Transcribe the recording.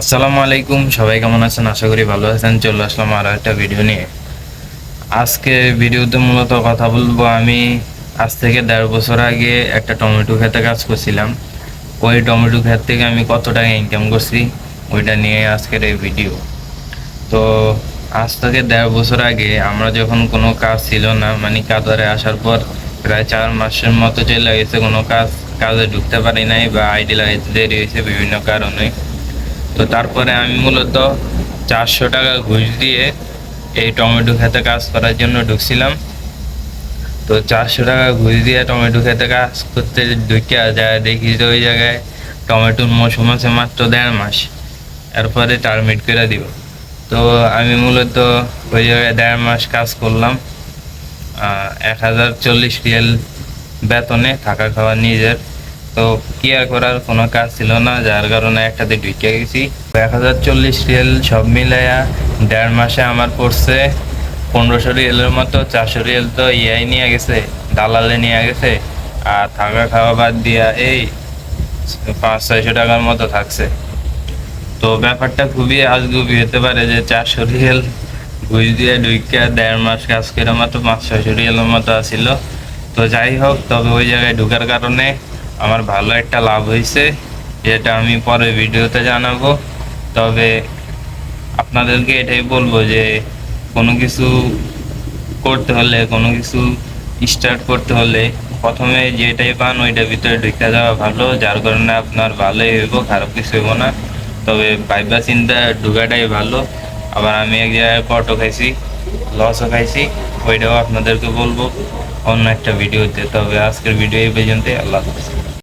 আসসালামু আলাইকুম, সবাই কেমন আছেন? আশা করি ভালো আছেন। চলে আসলাম আরও একটা ভিডিও নিয়ে। আজকে ভিডিওতে মূলত কথা বলব আমি। আজ থেকে দেড় বছর আগে একটা টমেটো খেতে কাজ করছিলাম। ওই টমেটো ক্ষেত থেকে আমি কত টাকা ইনকাম করছি, ওইটা নিয়ে আজকের এই ভিডিও তো আজ থেকে দেড় বছর আগে আমরা যখন কোনো কাজ ছিল না মানে কাতারে আসার পর প্রায় চার মাসের মতো চলে গেছে কোনো কাজ। কাজে ঢুকতে পারি নাই বা আইডি লাগাইতে দেরি হয়েছে বিভিন্ন কারণে। তো তারপরে আমি মূলত চারশো টাকা ঘুষ দিয়ে এই টমেটো খেতে কাজ করার জন্য ঢুকছিলাম। তো চারশো টাকা ঘুষ দিয়ে টমেটো খেতে কাজ করতে ঢুকে যায়, দেখি যে ওই জায়গায় টমেটোর মৌসুম আছে মাত্র দেড় মাস। এরপরে টার্মিট করে দিব। তো আমি মূলত ওই জায়গায় দেড় মাস কাজ করলাম। এক হাজার চল্লিশ রিয়েল বেতনে থাকা খাওয়া নিজের। তো কি আর করার কোনো কাজ ছিল না, যার কারণে একটাতে ঢুকে গেছি। এক হাজার চল্লিশ রিয়েল সব মিলাইয়া দেড় মাসে আমার পড়ছে। পনেরোশো রিয়েলের মতো, চারশো রিয়েল তো ইয়াই নিয়ে গেছে, দালালে নিয়ে গেছে, আর থাকা খাওয়া বাদ দিয়া এই পাঁচ, ছয়শো টাকার মতো থাকছে। তো ব্যাপারটা খুবই আজগুবি হতে পারে যে চারশো রিয়েল ঘুষ দিয়ে ঢুইকা দেড় মাস কাজ করে মাত্র পাঁচ, ছয়শো রিয়েলের মতো আসিল তো যাই হোক, তবে ওই জায়গায় ঢুকার কারণে আমার ভালো একটা লাভ হয়েছে, যেটা আমি পরে ভিডিওতে জানাব। তবে আপনাদেরকে এটাই বলব যে, কোনো কিছু করতে হলে, কোনো কিছু স্টার্ট করতে হলে প্রথমে যেটাই পান ওইটার ভিতরে ঢুকে যাওয়া ভালো, যার কারণে আপনার ভালোই হইব, খারাপ কিছু হইব না। তবে পাইবা চিন্তা, ঢুকাটাই ভালো। আবার আমি এক জায়গায় কটও খাইছি। লসও খাইছি, ওইটাও আপনাদেরকে বলব অন্য একটা ভিডিওতে। তবে আজকের ভিডিও এই পর্যন্তই, আল্লাহ হাফেজ।